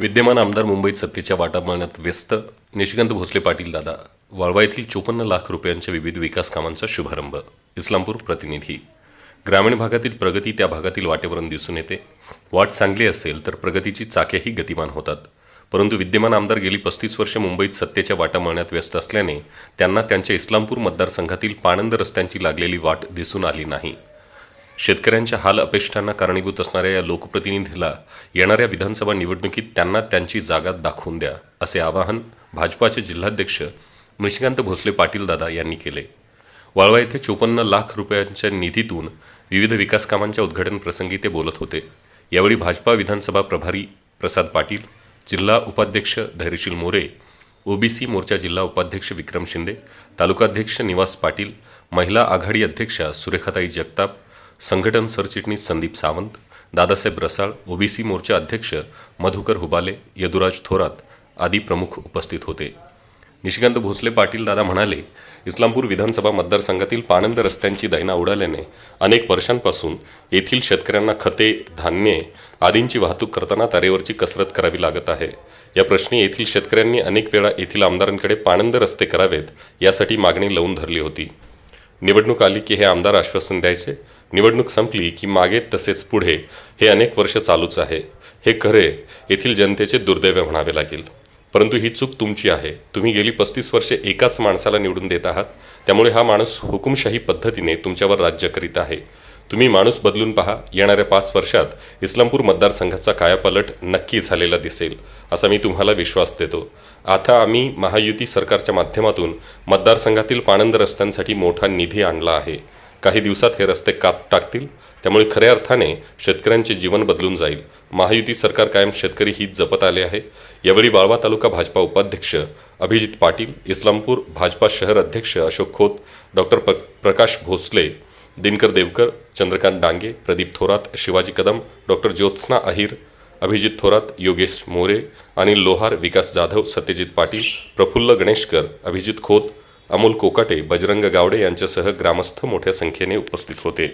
विद्यमान आमदार मुंबईत सत्तेच्या वाटा व्यस्त. निशिकांत भोसले पाटील दादा वाळवा येथील चोपन्न लाख रुपयांच्या विविध विकास कामांचा शुभारंभ. इस्लामपूर प्रतिनिधी. ग्रामीण भागातील प्रगती त्या भागातील वाटेवरून दिसून येते. वाट चांगली असेल तर प्रगतीची चाकेही गतिमान होतात. परंतु विद्यमान आमदार गेली पस्तीस वर्ष मुंबईत सत्तेच्या वाटा मळण्यात व्यस्त असल्याने त्यांना त्यांच्या इस्लामपूर मतदारसंघातील पाणंद रस्त्यांची लागलेली वाट दिसून आली नाही. शेतकऱ्यांच्या हाल अपेष्टांना कारणीभूत असणाऱ्या या लोकप्रतिनिधीला येणाऱ्या विधानसभा निवडणुकीत त्यांना त्यांची जागा दाखवून द्या असे आवाहन भाजपाचे जिल्हाध्यक्ष निशिकांत भोसले पाटील दादा यांनी केले. वाळवा येथे चोपन्न लाख रुपयांच्या निधीतून विविध विकास कामांच्या उद्घाटन प्रसंगी ते बोलत होते. यावेळी भाजपा विधानसभा प्रभारी प्रसाद पाटील जिल्हा उपाध्यक्ष धैर्यशील मोरे ओबीसी मोर्चा जिल्हा उपाध्यक्ष विक्रम शिंदे तालुकाध्यक्ष निवास पाटील महिला आघाडी अध्यक्षा सुरेखाताई जगताप संघटन सरचिटणीस संदीप सावंत दादासाहेब रसाळ ओबीसी मोर्चा अध्यक्ष मधुकर हुबाले यदुराज थोरात आदी प्रमुख उपस्थित होते. निशिकांत भोसले पाटील दादा म्हणाले इस्लामपूर विधानसभा मतदारसंघातील पाणंद रस्त्यांची दैना उडाल्याने अनेक वर्षांपासून येथील शेतकऱ्यांना खते धान्ये आदींची वाहतूक करताना तारेवरची कसरत करावी लागत आहे. या प्रश्नी येथील शेतकऱ्यांनी अनेक वेळा येथील आमदारांकडे पाणंद रस्ते करावेत यासाठी मागणी लावून धरली होती. निवडणूक आली की हे आमदार आश्वासन द्यायचे निवडणूक संपली की मागे तसेच पुढे हे अनेक वर्ष चालूच आहे. हे खरे येथील जनतेचे दुर्दैव म्हणावे लागेल. परंतु ही चूक तुमची आहे. तुम्ही गेली पस्तीस वर्षे एकाच माणसाला निवडून देत आहात. त्यामुळे हा माणूस हुकुमशाही पद्धतीने तुमच्यावर राज्य करीत आहे. तुम्ही माणूस बदलून पहा. येणाऱ्या पाच वर्षात इस्लामपूर मतदारसंघाचा कायापालट नक्की झालेला दिसेल असा मी तुम्हाला विश्वास देतो. आता आम्ही महायुती सरकारच्या माध्यमातून मतदारसंघातील पाणंद रस्त्यांसाठी मोठा निधी आणला आहे. काही दिवसात हे रस्ते काप टाकतील. त्यामुळे खऱ्या अर्थाने शेतकऱ्यांचे जीवन बदलून जाईल. महायुती सरकार कायम शेतकरी हित जपत आले आहे. यावेळी वाळवा तालुका भाजपा उपाध्यक्ष अभिजित पाटील इस्लामपूर भाजपा शहर अध्यक्ष अशोक खोत डॉक्टर प्र प्रकाश भोसले दिनकर देवकर चंद्रकांत डांगे प्रदीप थोरात शिवाजी कदम डॉक्टर ज्योत्स्ना अहिर अभिजित थोरात योगेश मोरे अनिल लोहार विकास जाधव सत्यजित पाटील प्रफुल्ल गणेशकर अभिजित खोत अमोल कोकाटे बजरंग गावडे यांच्यासह ग्रामस्थ मोठ्या संख्येने उपस्थित होते.